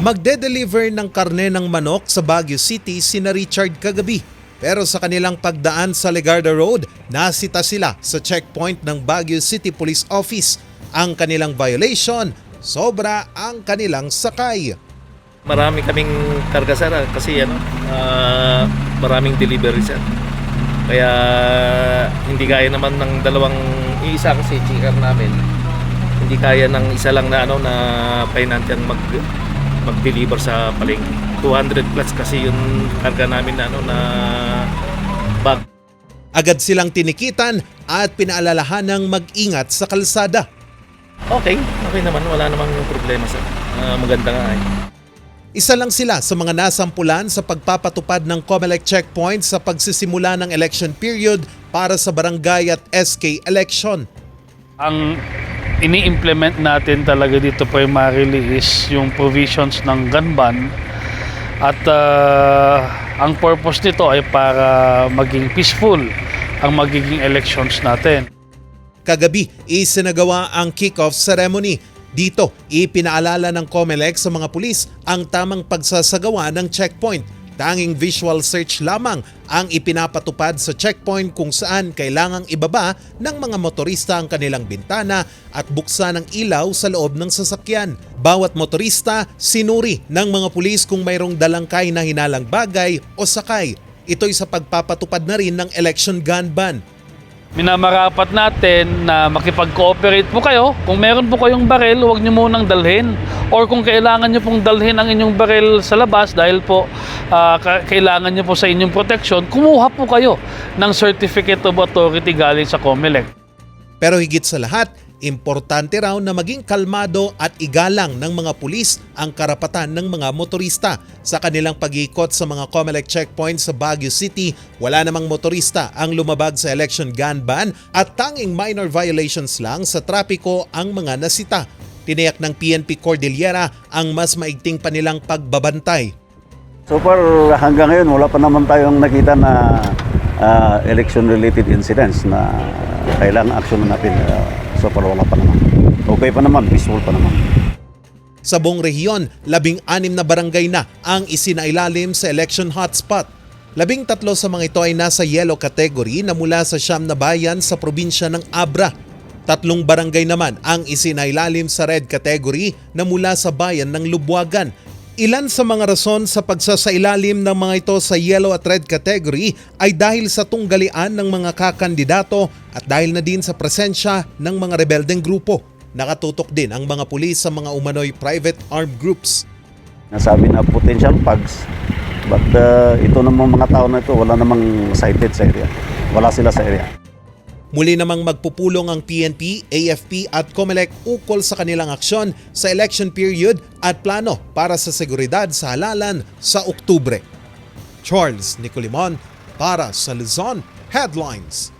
Magde-deliver ng karne ng manok sa Baguio City sina Richard kagabi. Pero sa kanilang pagdaan sa Legarda Road, nasita sila sa checkpoint ng Baguio City Police Office. Ang kanilang violation, sobra ang kanilang sakay. Marami kaming karga sir ah, kasi ano, ah, maraming delivery sir. Kaya hindi kaya naman ng dalawang iisa kasi checker namin. Hindi kaya ng isa lang na ano na financial mag mag-deliver sa palengke. 200 plus kasi yung karga namin na ano na bag. Agad silang tinikitan at pinaalalahan ng mag-ingat sa kalsada. Okay, okay naman, wala namang problema sir. Ah, maganda nga eh. Isa lang sila sa mga nasampulan sa pagpapatupad ng COMELEC checkpoint sa pagsisimula ng election period para sa barangay at SK election. Ang ini-implement natin talaga dito primarily is yung provisions ng gun ban at ah, ang purpose nito ay para maging peaceful ang magiging elections natin. Kagabi, isinagawa ang kick-off ceremony. Dito, ipinaalala ng COMELEC sa mga pulis ang tamang pagsasagawa ng checkpoint. Tanging visual search lamang ang ipinapatupad sa checkpoint kung saan kailangang ibaba ng mga motorista ang kanilang bintana at buksan ang ilaw sa loob ng sasakyan. Bawat motorista sinuri ng mga pulis kung mayroong dalangkay na hinalang bagay o sakay. Ito'y sa pagpapatupad na rin ng election gun ban. Minamarapat natin na makipag-cooperate po kayo. Kung meron po kayong baril, huwag nyo munang dalhin. Or kung kailangan nyo pong dalhin ang inyong baril sa labas dahil po ka- kailangan nyo po sa inyong protection, kumuha po kayo ng Certificate of Authority galing sa COMELEC. Pero higit sa lahat, importante raw na maging kalmado at igalang ng mga pulis ang karapatan ng mga motorista. Sa kanilang pag-iikot sa mga COMELEC checkpoints sa Baguio City, wala namang motorista ang lumabag sa election gun ban at tanging minor violations lang sa trapiko ang mga nasita. Tiniyak ng PNP Cordillera ang mas maigting pa nilang pagbabantay. So far, hanggang ngayon, wala pa naman tayong nakita na ah, election-related incidents na kailangan action natin. Ah, so far, wala pa naman. Okay pa naman, peaceful pa naman. Sa buong rehiyon, labing anim na barangay na ang isinailalim sa election hotspot. Labing tatlo sa mga ito ay nasa yellow category na mula sa siyam na bayan sa probinsya ng Abra. Tatlong barangay naman ang isinailalim sa red category na mula sa bayan ng Lubwagan. Ilan sa mga rason sa pagsasailalim ng mga ito sa yellow at red category ay dahil sa tunggalian ng mga kakandidato at dahil na din sa presensya ng mga rebeldeng grupo. Nakatutok din ang mga pulis sa mga umano'y private armed groups. Nasabi na potential pugs. But ah, ito namang mga tao na ito, wala namang sighted sa area. Wala sila sa area. Muli namang magpupulong ang PNP, AFP at COMELEC ukol sa kanilang aksyon sa election period at plano para sa seguridad sa halalan sa Oktubre. Charles Nicolimon para sa Luzon Headlines.